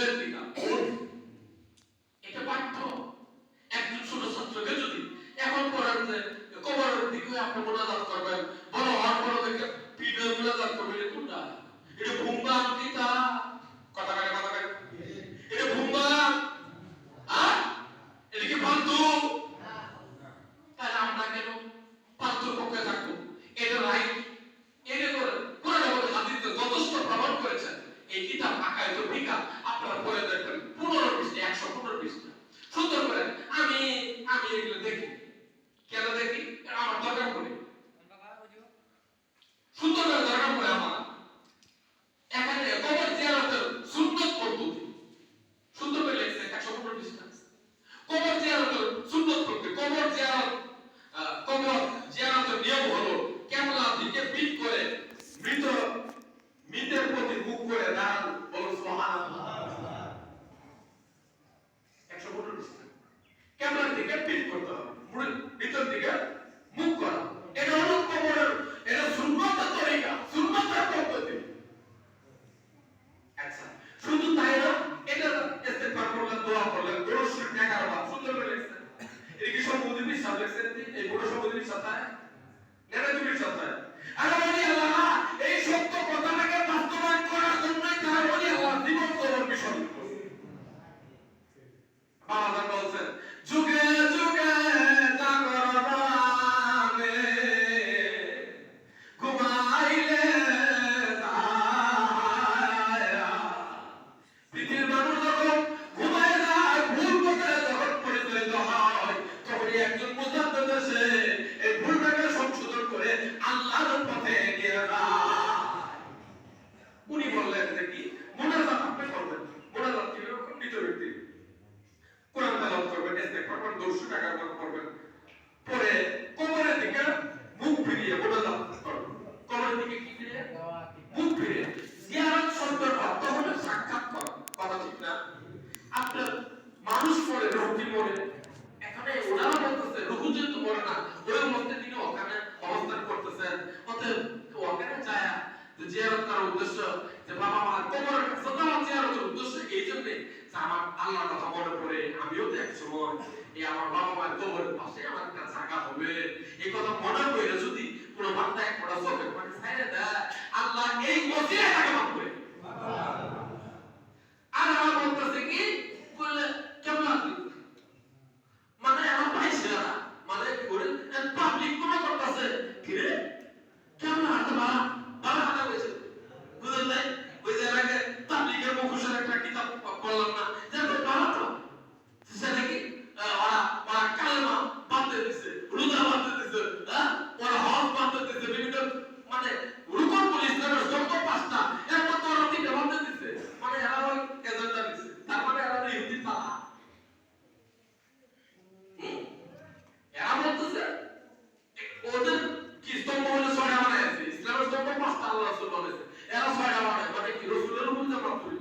should be done. বলছেন করবেন ইস্তেগফার টাকা দর্শু টাকা পরে কবরের পাশে আমার একটা জায়গা হবে এই কথা মনে করে যদি কোনো বান্দা আল্লাহ এই মসজিদে তাকে মাফ করে আর আমার বলতেছে কি বললে কেমন আপনি মানে আমার ভাই ছিল না মানে কি করে পাবলিক কোন করতেছে কি রে কেমন হাতে বাবা বাবা হাতে হয়েছে বুঝলেন নাই ওই যে আগে পাবলিকের মুখোশের একটা কিতাব পড়লাম না যে বাবা তো সেটা কি আহ, ওরা ওরা কালেমা বাঁধতে দিছে রোজা বাঁধতে দিছে হ্যাঁ ওরা হজ বাঁধতে দিছে বিভিন্ন মানে রুকন পুলিশ ইসলামের যত পাঁচটা এর মধ্যে ওরা তিনটা বাঁধতে দিছে মানে এরা ওই এজেন্ডা দিছে তার মানে এরা ইহুদি তালা হুম। এরা বলতেছে ওদের কি স্তম্ভ হলো ছয়টা বানাইছে ইসলামের স্তম্ভ পাঁচটা আল্লাহ রাসূল বানাইছে এরা ছয়টা বানায় মানে কি রসুলের উপর যে মাপরি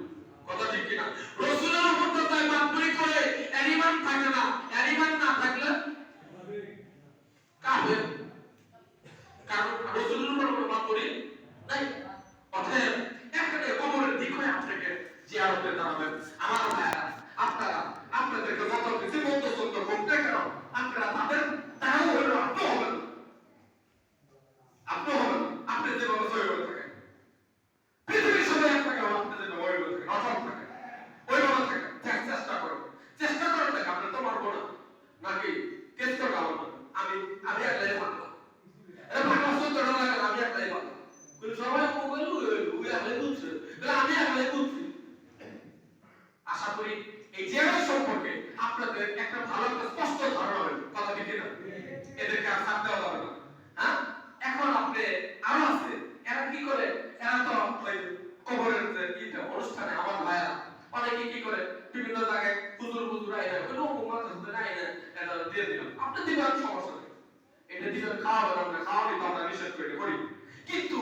কথা ঠিক কিনা রসুলের উপর তো তাই মাপরি করে এনিমান থাকে না এনিমান না থাকলে কাফের কারণ রসুলের উপর কোনো মাপরি নাই অতএব এখানে কবরের দিক হয়ে আপনাকে জিয়ারতে দাঁড়াবেন আমার ভাইরা আপনারা আপনাদেরকে যত কিছু মন্দ সত্য করতে কেন আপনারা তাদের তারাও হলো আপনি হবেন আপনি হবেন আপনি যেভাবে সহি হয়ে থাকেন পৃথিবীর সবাই এক থাকে আপনি যেভাবে হয়ে থাকেন অসম থাকে ওইভাবে থাকেন দেখ চেষ্টা করুন চেষ্টা করেন দেখ আপনি তো মারবো না নাকি কেস করব আমার না। আমি আমি একলাই মারলাম এটা না আমি একলাই মারলাম কিন্তু সবাই মোবাইল উই একলাই বুঝছে আমি একলাই বুঝছি আশা করি এই জেনারেল সম্পর্কে আপনাদের একটা ভালো একটা স্পষ্ট ধারণা হবে কথা ঠিক না এদেরকে আর ছাড় দেওয়া যাবে না। হ্যাঁ? এখন আপনি আরও এরা কি করে? এরা তো ওই ভাইয়া, অনেকে কি করে? বিভিন্ন জায়গায় হুজুর হুজুর দিয়ে দিলাম আপনি এটা দিবেন খাওয়াবেন আমরা খাওয়ানি তো আমরা নিষেধ করে করি কিন্তু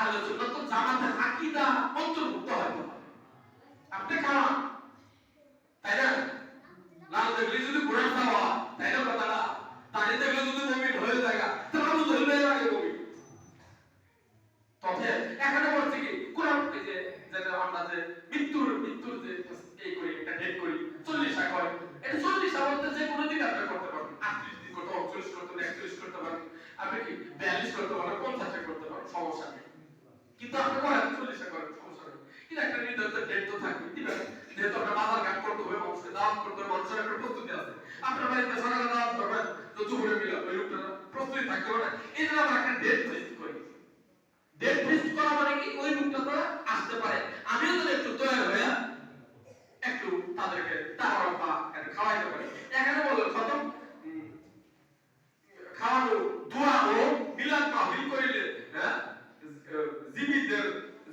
আলোচনা তো জামাতের আকীদা অন্তর্ভুক্ত হয় না। আপনি খাওয়ান তাই না? লাল দেখলে যদি কোরআন খাওয়া, তাই না কথাটা? তাই দেখলে যদি মুমিন হয়ে যায় তাহলে তো ধরবে আগে মুমিন তবে এখানে বলছে কি, কোরআন যে যেটা আমরা যে মৃত্যুর মৃত্যুর যে এই করি, একটা ডেট করি, চল্লিশা করে এটা চল্লিশা বলতে যে কোনো দিন আপনি করতে পারবেন, আটত্রিশ আপনি কি বিয়াল্লিশ করতে পারবেন পঞ্চাশে করতে পারবেন সমস্যা নেই। কিন্তু আপনি করেন, চল্লিশে করেন, সমস্যা নেই। কিন্তু একটা নির্ধারিত ডেট তো থাকবে দিবেন যেহেতু আপনার বাজার ঘাট করতে হবে মানুষকে দাওয়াত করতে হবে মানুষের একটা প্রস্তুতি আছে। আপনার বাড়িতে সকালে দাওয়াত করবেন, তো দুপুরে মিলে ওই লোকটা প্রস্তুতি থাকতে হবে এই জন্য আমরা একটা ডেট ফিক্স করি। ডেট ফিক্স করা মানে কি? ওই লোকটা তো আসতে পারে। আমিও যদি একটু তৈরি হয়ে একটু তাদেরকে তারা বা খাওয়াইতে পারি। এখানে বলো খতম উম, খাওয়ানো দোয়া ও মিলাদ মাহফিল করিলে হ্যাঁ জীবিতদের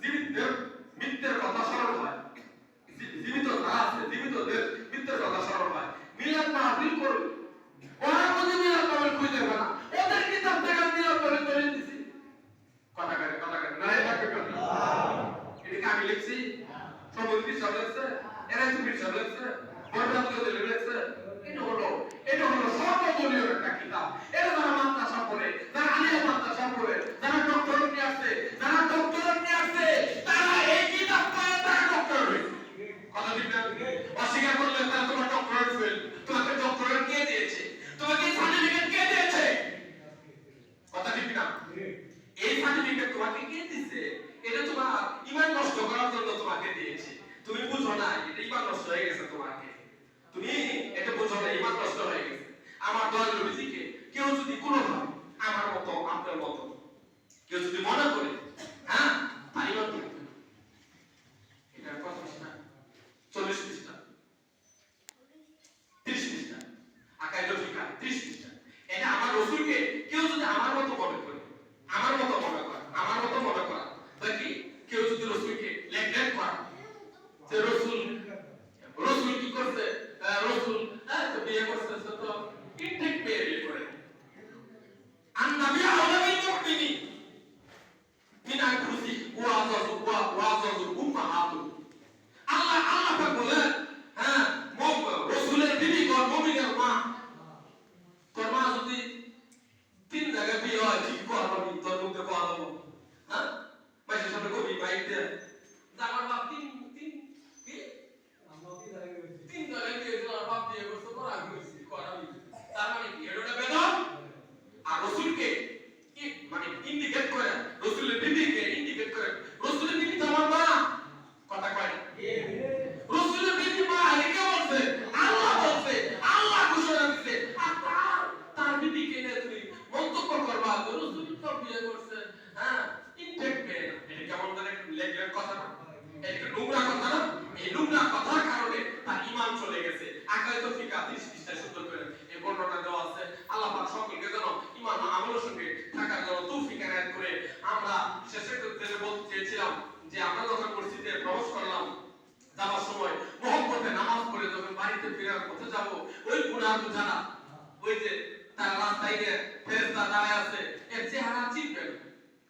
জীবিতদের মৃত্যুর কথা স্মরণ হয় জী- জীবিত যারা আছে জীবিতদের মৃত্যুর কথা স্মরণ হয় মিলাদ মাহফিল করুন ওরা যদি মিলাদ মাহফিল খুঁজে পাবে না ওদের কিতাব থেকে আমি মিলাদ মাহফিল করে দিছি কথা কাটে কথা কাটে নাই থাকবে কেন এটা কি আমি লিখছি সমুদ্র সব লিখছে এরা তুমি সব লিখছে বরবাদ করে লিখছে এটা হলো এটা হলো সর্বদলীয় একটা কিতাব এটা যারা মাদ্রাসা পড়ে যারা আলিয়া মাদ্রাসা পড়ে যারা ডক্টর নিয়ে আসছে যারা ডক্টর নিয়ে আসছে তারা এই কিতাব পড়ে তারা ডক্টর হয়েছে কথা ঠিক না অস্বীকার করলে তারা তোমার ডক্টরেট ফেল তোমাকে ডক্টরেট কে দিয়েছে তোমাকে সার্টিফিকেট কে দিয়েছে কথা ঠিক না এই সার্টিফিকেট তোমাকে কে দিয়েছে এটা তোমার ইমান নষ্ট করার জন্য তোমাকে দিয়েছে তুমি বুঝো না ইমান নষ্ট হয়ে গেছে তোমাকে তুমি এটা বোঝো না ইমান নষ্ট হয়ে গেছে আমার দয়াল নবীজিকে কেউ যদি কোনো ভাবে আমার মতো আপনার মতো কেউ যদি মনে করে হ্যাঁ না। এটা কত চল্লিশ voices ইন্ডিকেট করেন রসুলের বিবিকে ইন্ডিকেট করে যে তার রাস্তায় ফেরেস্তা দাঁড়ায় আছে, এর চেহারা চিনবে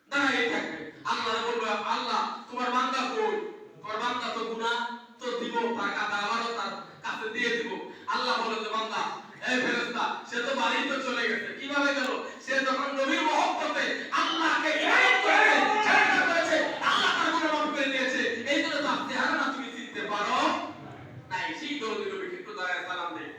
দাঁড়াই থাকবে। আল্লাহ বলবে, আল্লাহ, তোমার বান্দা কই? তোমার বান্দা তো গুণা তো দিব টাকা দাওয়ারও তার কাছে দিয়ে দিব। আল্লাহ বলে যে, বান্দা এই ফেরেস্তা সে তো বাড়ি তো চলে গেছে। কীভাবে গেল? সে যখন নবীর মহব্বতে আল্লাহকে ইবাদত করেছে করেছে, আল্লাহ তার গুনাহ মাফ করে দিয়েছে, এই জন্য তার চেহারা না তুমি চিনতে পারো নাই। সেই দরদি নবীকে একটু দাঁড়ায় সালাম দেয়